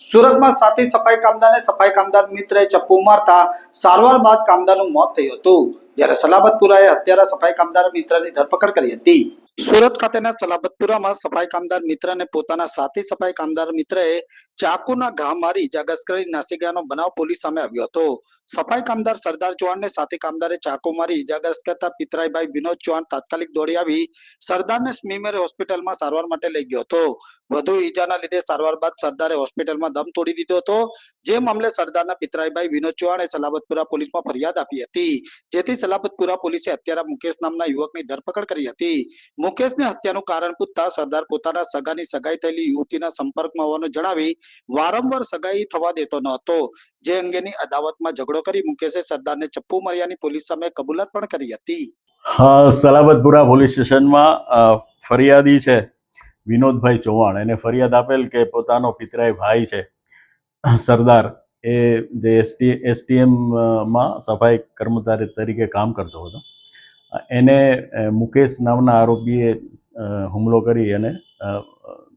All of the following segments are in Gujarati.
સુરતમાં સાથી સફાઈ કામદારને સફાઈ કામદાર મિત્રએ ચપ્પુ મારતા સારવાર બાદ કામદારનું મોત થયું હતું. જ્યારે સલામતપુરાએ હત્યારા સફાઈ કામદાર મિત્રની ધરપકડ કરી હતી. સુરત ખાતેના સલાબતપુરામાં સફાઈ કામદાર મિત્રને પોતાના સાથી સફાઈ કામદાર મિત્રએ ચાકુના ઘા મારી ઇજાગ્રસ્ત કરી નાસી બનાવ પોલીસ સામે આવ્યો હતો. સફાઈ કામદાર સરદાર ચૌહાણને સાથી કામદારે ચાકુ મારી ઇજાગ્રસ્ત કરતા પિતરાઈભાઈ વિનોદ ચૌહાણ તાત્કાલિક દોડી આવી સરદારને સ્મીમેર હોસ્પિટલમાં સારવાર માટે લઈ ગયો હતો. વધુ ઈજાના લીધે સારવાર બાદ સરદારે હોસ્પિટલમાં દમ તોડી દીધો હતો. જે મામલે સરદારના પિતરાઈભાઈ વિનોદ ચૌહાણે સલાબતપુરા પોલીસમાં ફરિયાદ આપી હતી. જેથી સલાબતપુરા પોલીસે હત્યારા મુકેશ નામના યુવકની ધરપકડ કરી હતી. મુકેશને હત્યાનું કારણ પૂછતા સરદાર પોતાના સગાની સગાઈ થયેલી યુવતીના સંપર્કમાં હોવાનું જણાવી વારંવાર સગાઈ થવા દેતો ન હતો. જે અંગેની અદાવતમાં ઝઘડો કરી મુકેશે સરદારને ચપ્પુ માર્યાની પોલીસ સામે કબૂલાત પણ કરી હતી. સલાબતપુરા પોલીસ સ્ટેશનમાં ફરિયાદી છે વિનોદભાઈ ચૌહાણ. એને ફરિયાદ આપેલ કે પોતાનો પિતરાય ભાઈ છે. સરદાર એ જે એસટી, એસટીએમમાં સફાઈ કર્મચારી તરીકે કામ કરતો હતો. એને મુકેશ નામના આરોપીએ હુમલો કરી અને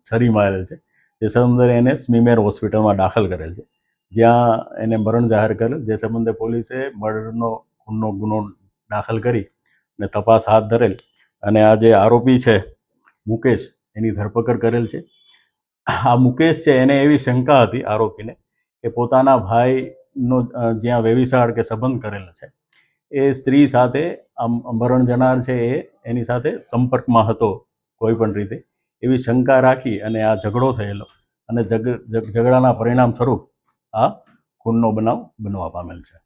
છરી મારેલ છે. જે સંબંધે એને સ્મીમેર હોસ્પિટલમાં દાખલ કરેલ છે. જ્યાં એને મરણ જાહેર કરેલ, જે સંબંધે પોલીસે મર્ડરનો ખૂનનો ગુનો દાખલ કરી અને તપાસ હાથ ધરેલ. અને આ જે આરોપી છે, મુકેશ, એની ધરપકડ કરેલ છે. આ મુકેશ છે, એને એવી શંકા હતી આરોપીને કે પોતાના ભાઈનો જ્યાં વેવિશાળ કે સંબંધ કરેલ છે એ સ્ત્રી સાથે આમ મરણ જનાર છે એ, એની સાથે સંપર્કમાં હતો કોઈ પણ રીતે. એવી શંકા રાખી અને આ ઝઘડો થયેલો અને ઝઘડાના પરિણામ સ્વરૂપ આ ખૂનનો બનાવ બનવા પામેલ છે.